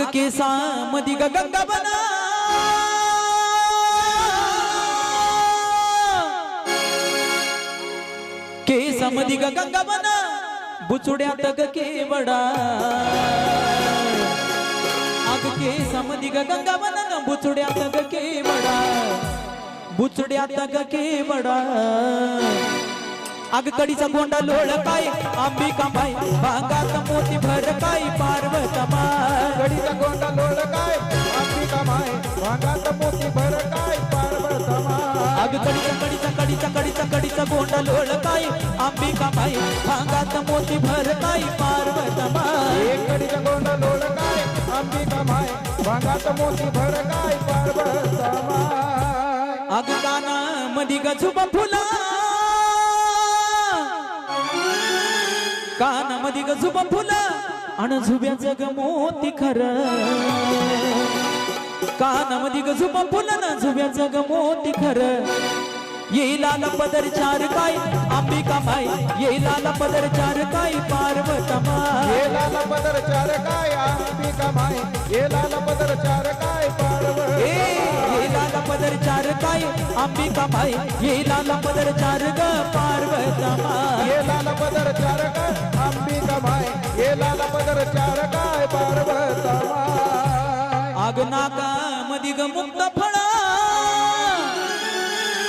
अग केसा मधी गंगा बना। केसा मधी ग गंगा बना। बुचुड्यात ग केवडा अग केसा मधी ग गंगा बना ना बुचुड्यात ग केवडा बुचुड्यात ग केवडा अग कडीचा गोंडा लोळ काय अंबिका माय भागात मोती भर काय पार्वता माय गोंडा लोड काय अंबिका माय भागात मोती भर काय पार्वत माय अग कडीचा कडीचा कडीचा कडीचा कडीचा गोंडा लोळ काय अंबिका माय भागात मोती भर काय पार्वता माय एक गडीचा गोंडा लोड काय अंबिका माय भागात मोती भर काय पार्वत माय अग काना मधी गजुबा फुला काना मधी गजुबा फुला अन झुब्याचं ग मोती खरं. कानामध्ये ग झुबा फुला ना झुब्याचं ग मोती खरं. येईल आला पदर चार काय अंबिका येईल आला पदर चार काय पार्वता माय ये लाल पदर चार काय अंबिका माय ये लाल पदर चार काय पार्वत येईल पदर चार काय अंबिका माय येईल पदर चार ग पार्वता माय ये लाल पदर चार काय लाल पदर चार काय पार्वत आग नाका मुक्त फळा.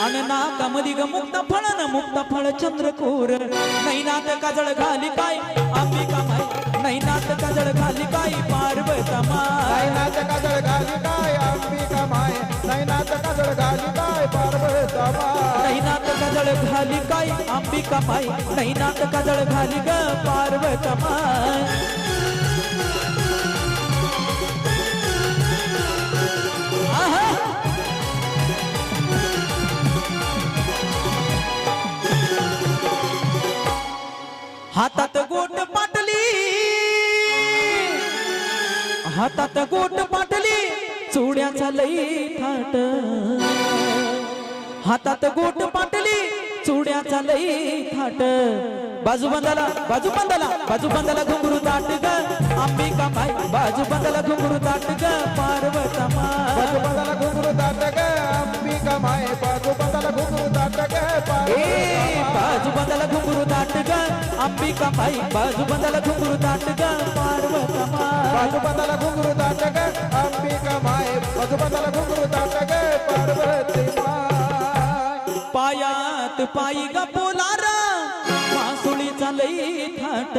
अन नाका मधी ग मुक्त फळ न मुक्त फळ चंद्रकोर. नैनात काजळ घाली काय अंबिका माय नैनात काजळ घाली काय पार्वता माय नैनाच काजळ घाली काय अंबिका माय नैनाच काजळ घाली काय पार्वत काजळ घाली काय? अंबिका माय नैनात काजळ घाली ग पार्वत माय हातात गोट पाटली. हातात गोट पाटली. चुड्याचा लई थाट. हातात गोट पाटली. चुड्याचा लई थाट. बाजू बंदाला बाजू बंदाला बाजू बंदाला घुंगरू ताट ग. अंबिका माय बाजू बंदाला घुंगरू ताट ग. पार्वता माय बाजूबाजाला घुंगरू ताट ग. अंबिका माय बाजूबाजाला घुंगरू ताट ग. बाजू बंदाला घुंगरू ताट ग. अंबिका माय बाजू बंदाला घुंगरू ताट ग. पार्वता माय बाजूबाजाला घुंगरू ताट ग. अंबिका माय बाजूबाजाला घुंगरू ताट ग. पायी ग पोलारा मासुळीचा लई थाट.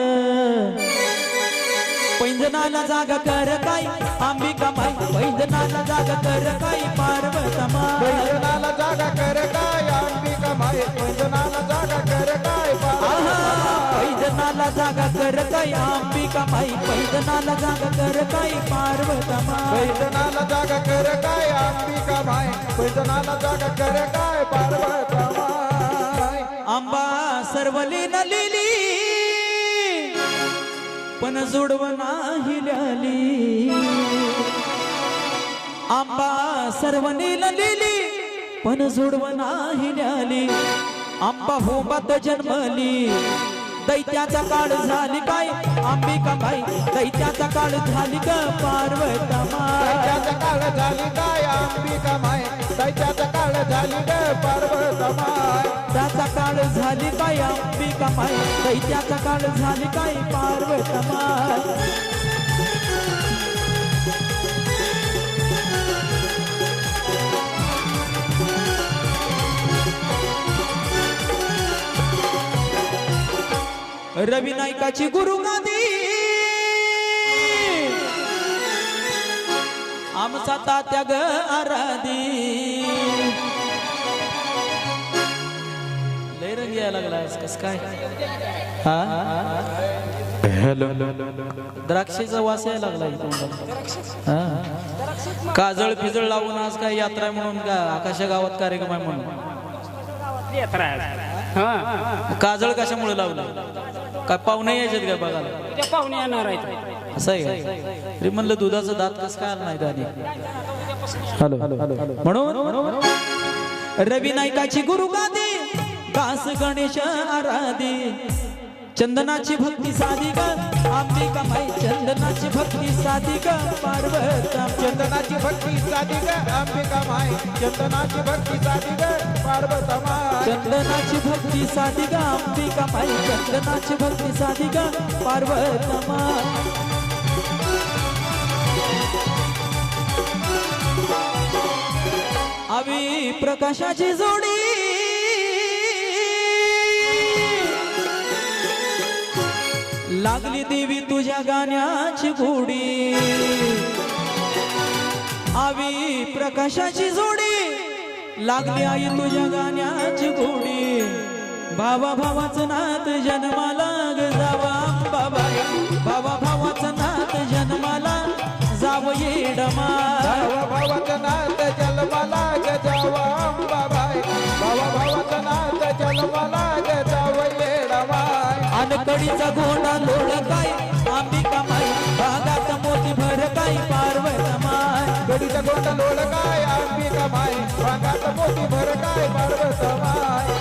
पैंजनाला जागा कर काय? अंबिका माय पैंजनाला जागा कर काय? पार्वता माय पैंजनाला जागा कर काय? अंबिका माय पैंजनाला जागा कर काय? पैंजनाला जागा कर काय? अंबिका माय पैंजनाला जागा कर काय? पार्वता माय पैंजनाला जागा कर काय? अंबिका माय पैंजनाला जागा कर काय? पार्वत माय आंबा सर्वली नलिली पण जोडव नाही ल्याली. आंबा सर्वनी नलिली पण जोडव नाही ल्याली. आंबा होबात जन्मली दैत्याचा काळ झाली काय? अंबिका बाई दैत्याचा काळ झाली ग पार्वता दैत्याचा काळ झाली काय? अंबिका माय दैत्याचा काळ झाली ग पार्वत माय त्याचा काळ झाली काय अंबिका माय दैत्याचा काळ झाली काय पार्वता माय रवी नायकाची गुरु गादी. आमचा तात्या ग आराधी. लय रंग यायला लागला कस काय? हा? हॅलो. द्राक्षेचा वास यायला लागला. हा. काजळ फिजळ लावून आज काय यात्रा आहे म्हणून का? आकाशा गावात कार्यक्रम आहे म्हणून? काजळ कशामुळे लावलं काय पाहुणे यायचे काय बघायला? पाहुणे येणार आहेत. असं आहे का? तरी म्हणलं दुधाचं दात कसं काय आलं नाही दादी हॅलो. म्हणून? रवी नायकाची गुरु गादी दास गणेश आराधी. चंदनाची भक्ती साधी ग अंबिका माई चंदनाची भक्ती साधी ग पार्वता चंदनाची भक्ती साधी ग अंबिका माय चंदनाची भक्ती साधी ग चंदनाची भक्ती साधी ग अंबिका माई चंदनाची भक्ती साधी ग पार्वता माई आवी प्रकाशाची जोडी. लागली देवी तुझ्या गाण्याची गोडी. आवी प्रकाशाची जोडी. लागली आई तुझ्या गाण्याची गोडी. भावा भावाचं नात जन्माला ग जावा. बाबा भावा भावाचं नात जन्माला जाव येडमा भावा भावाचं नात जन्माला ग जावा. बाबा भावा भावाचं नात जन्माला येडमाय अनकडीचा गोंडा लोळ काय अंबिका माई भागात मोठी भर काय पार्वत माय कडीचा गोंड लोळ काय अंबिका माय भागात मोठी भर काय पार्वत माय